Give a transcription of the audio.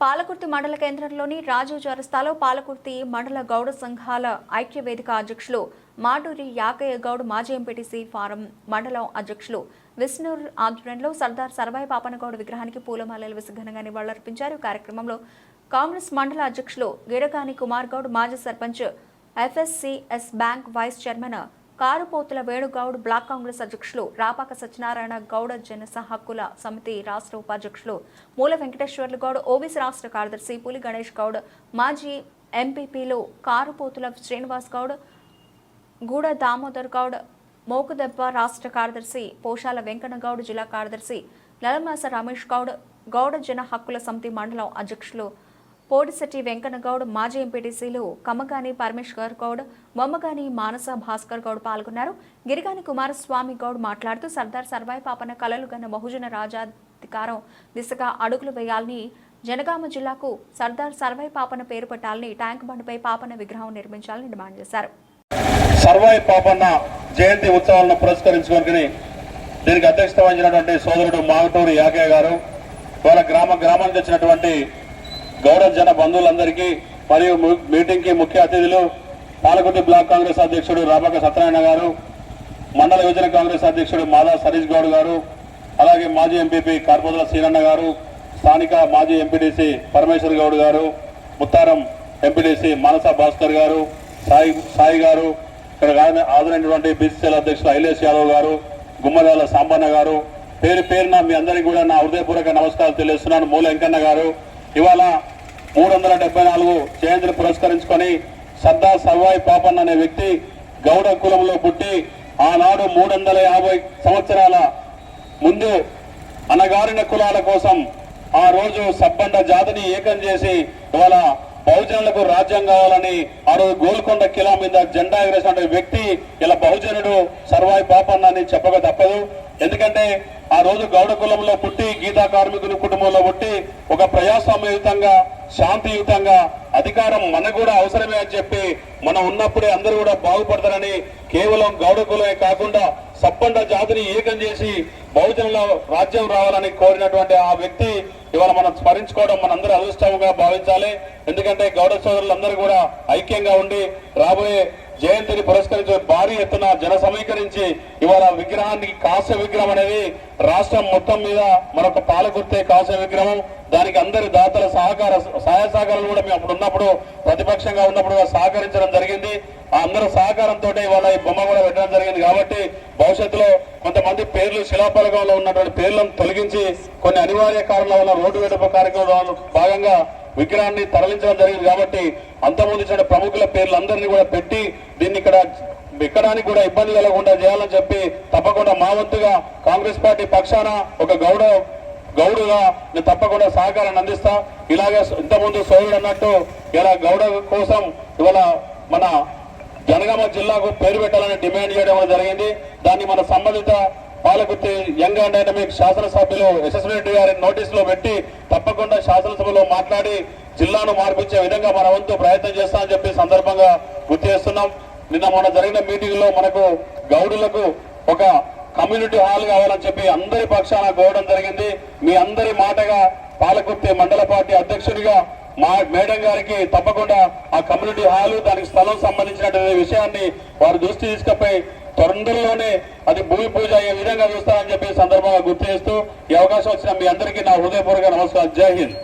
పాలకుర్తి మండల కేంద్రంలోని రాజు చరస్తాలో పాలకుర్తి మండల గౌడ సంఘాల ఐక్య వేదిక అధ్యక్షులు మాటూరి యాకయ్య గౌడ్ మాజీ ఎంపీటీసీ ఫారం మండలం అధ్యక్షులు విష్ణూర్ ఆధ్వర్యంలో సర్దార్ సర్వాయి పాపనగౌడ్ విగ్రహానికి పూలమాలలు వేసి ఘనంగా నివాళులర్పించారు. కార్యక్రమంలో కాంగ్రెస్ మండల అధ్యక్షులు గిరగాని కుమార్ గౌడ్ మాజీ sarpanch FSCS bank vice chairman Karupothula Venugoud block Congress అధ్యక్షులు రాపాక సత్యనారాయణ గౌడ జనస హక్కుల సమితి రాష్ట్ర ఉపాధ్యక్షులు మూల వెంకటేశ్వర్లు గౌడ్ ఓబీసీ రాష్ట్ర కార్యదర్శి పులి గణేష్ గౌడ్ మాజీ ఎంపీపీలు కారుపోతుల శ్రీనివాస్ గౌడ్ గూడ దామోదర్ గౌడ్ మోకుదెబ్బ రాష్ట్ర కార్యదర్శి పోషాల వెంకన్న జిల్లా కార్యదర్శి నలమాస రమేష్ గౌడ్ గౌడ జన హక్కుల సమితి మండలం అధ్యక్షులు పోడిశెట్టి వెంకన్న గౌడ్ మాజీ ఎంపీటీసీలు కమ్మగాని పరమేశ్వర్ గౌడ్ బొమ్మగాని మానస భాస్కర్ గౌడ్ పాల్గొన్నారు. గిరిగాని కుమారస్వామి గౌడ్ మాట్లాడుతూ సర్దార్ సర్వాయి పాపన కలలు గన్న బహుజన రాజాధికారం దిశగా అడుగులు వేయాలని జనగామ జిల్లాకు సర్దార్ సర్వాయి పాపన పేరు పెట్టాలని ట్యాంక్ బండ్పై పాపన విగ్రహం నిర్మించాలని డిమాండ్ చేశారు. సర్వాయి పాపన్న జయంతి ఉత్సవాలను పురస్కరించుకొని దీనికి అధ్యక్షత వహించినటువంటి సోదరుడు మాగటూరి యాకయ్య గారు వాళ్ళ గ్రామ గ్రామానికి వచ్చినటువంటి గౌరవ జన బంధువులందరికీ మరియు మీటింగ్కి ముఖ్య అతిథులు పాలకుర్తి బ్లాక్ కాంగ్రెస్ అధ్యక్షుడు రాబాక సత్యనారాయణ గారు మండల యువజన కాంగ్రెస్ అధ్యక్షుడు మాదా సరీష్ గౌడ్ గారు అలాగే మాజీ ఎంపీపీ కార్పొదల సీనన్న గారు స్థానిక మాజీ ఎంపీటీసీ పరమేశ్వర్ గౌడ్ గారు ముత్తారం ఎంపీటీసీ మానస భాస్కర్ గారు సాయి సాయి గారు ఇక్కడ ఆదరైనటువంటి బీసీసీఎల్ అధ్యక్షులు ఐలేష్ యాదవ్ గారు గుమ్మదాల సాంబన్న గారు పేరు పేరున మీ అందరికీ కూడా నా హృదయపూర్వక నమస్కారాలు తెలియజేస్తున్నాను. మూల వెంకన్న గారు ఇవాళ మూడు వందల డెబ్బై నాలుగు జయంతిని పురస్కరించుకొని సర్దార్ సర్వాయి పాపన్న అనే వ్యక్తి గౌడ కులంలో పుట్టి ఆనాడు మూడు వందల యాభై సంవత్సరాల ముందు అనగారిన కులాల కోసం ఆ రోజు సబ్బండ జాతిని ఏకం చేసి ఇవాళ బహుజనులకు రాజ్యం కావాలని ఆ రోజు గోల్కొండ కిలా మీద జెండా ఎగరేసిన వ్యక్తి ఇలా బహుజనుడు సర్వాయి పాపన్న అని చెప్పక తప్పదు. ఎందుకంటే ఆ రోజు గౌడ కులంలో పుట్టి గీతా కార్మికుల కుటుంబంలో పుట్టి ఒక ప్రజాస్వామ్యయుతంగా శాంతియుతంగా అధికారం మనకు కూడా అవసరమే అని చెప్పి మనం ఉన్నప్పుడే అందరూ కూడా బాగుపడతారని కేవలం గౌడ కులమే కాకుండా సప్పండ జాతిని ఏకం చేసి బహుజనంలో రాజ్యం రావాలని కోరినటువంటి ఆ వ్యక్తి ఇవాళ మనం స్మరించుకోవడం మనందరూ అదృష్టంగా భావించాలి. ఎందుకంటే గౌడ సోదరులందరూ కూడా ఐక్యంగా ఉండి రాబోయే జయంతిని పురస్కరించే భారీ ఎత్తున జన సమీకరించి ఇవాళ విగ్రహానికి కాస్య విగ్రహం అనేది రాష్ట్రం మొత్తం మీద మరొక పాలకుర్తే కాస్య విగ్రహం. దానికి అందరి దాతల సహకార సహాయ సహకారాలు కూడా మేము అప్పుడు ఉన్నప్పుడు ప్రతిపక్షంగా ఉన్నప్పుడు సహకరించడం జరిగింది. ఆ అందరి సహకారంతో ఇవాళ ఈ బొమ్మ కూడా పెట్టడం జరిగింది కాబట్టి భవిష్యత్తులో కొంతమంది పేర్లు శిలాపలకంలో ఉన్నటువంటి పేర్లను తొలగించి కొన్ని అనివార్య కారణాల వల్ల రోడ్డు వెడప కార్యక్రమంలో భాగంగా విగ్రహాన్ని తరలించడం జరిగింది కాబట్టి అంతకుముందు ఇచ్చిన ప్రముఖుల పేర్లందరినీ కూడా పెట్టి దీన్ని ఇక్కడ ఎక్కడానికి కూడా ఇబ్బంది కలగకుండా చేయాలని చెప్పి తప్పకుండా మా వంతుగా కాంగ్రెస్ పార్టీ పక్షాన ఒక గౌడ గౌడుగా నేను తప్పకుండా సహకారాన్ని అందిస్తా. ఇలాగే ఇంతకుముందు సోదరుడు అన్నట్టు ఇలా గౌడ కోసం ఇవాళ మన జనగామ జిల్లాకు పేరు పెట్టాలని డిమాండ్ చేయడం జరిగింది. దాన్ని మన సంబంధిత పాలకుర్తి యంగ్ అండ్ డైనమిక్ శాసనసభ్యులు యశస్వి రెడ్డి గారి నోటీస్లో పెట్టి తప్పకుండా శాసనసభలో మాట్లాడి జిల్లాను మార్పించే విధంగా మన వంతు ప్రయత్నం చేస్తామని చెప్పి సందర్భంగా గుర్తు చేస్తున్నాం. నిన్న మొన్న జరిగిన మీటింగ్లో మనకు గౌడులకు ఒక కమ్యూనిటీ హాల్ కావాలని చెప్పి అందరి పక్షాన కోవడం జరిగింది. మీ అందరి మాటగా పాలకుర్తి మండల పార్టీ అధ్యక్షుడిగా మా మేడం గారికి తప్పకుండా ఆ కమ్యూనిటీ హాల్ దానికి స్థలం సంబంధించినటువంటి విషయాన్ని వారు దృష్టి తీసుకపోయి తొందరలోనే అది భూమి పూజ అయ్యే విధంగా చూస్తారని చెప్పి సందర్భంగా గుర్తు చేస్తూ ఈ అవకాశం వచ్చిన మీ అందరికీ నా హృదయపూర్వక నమస్కారం జై హింద్.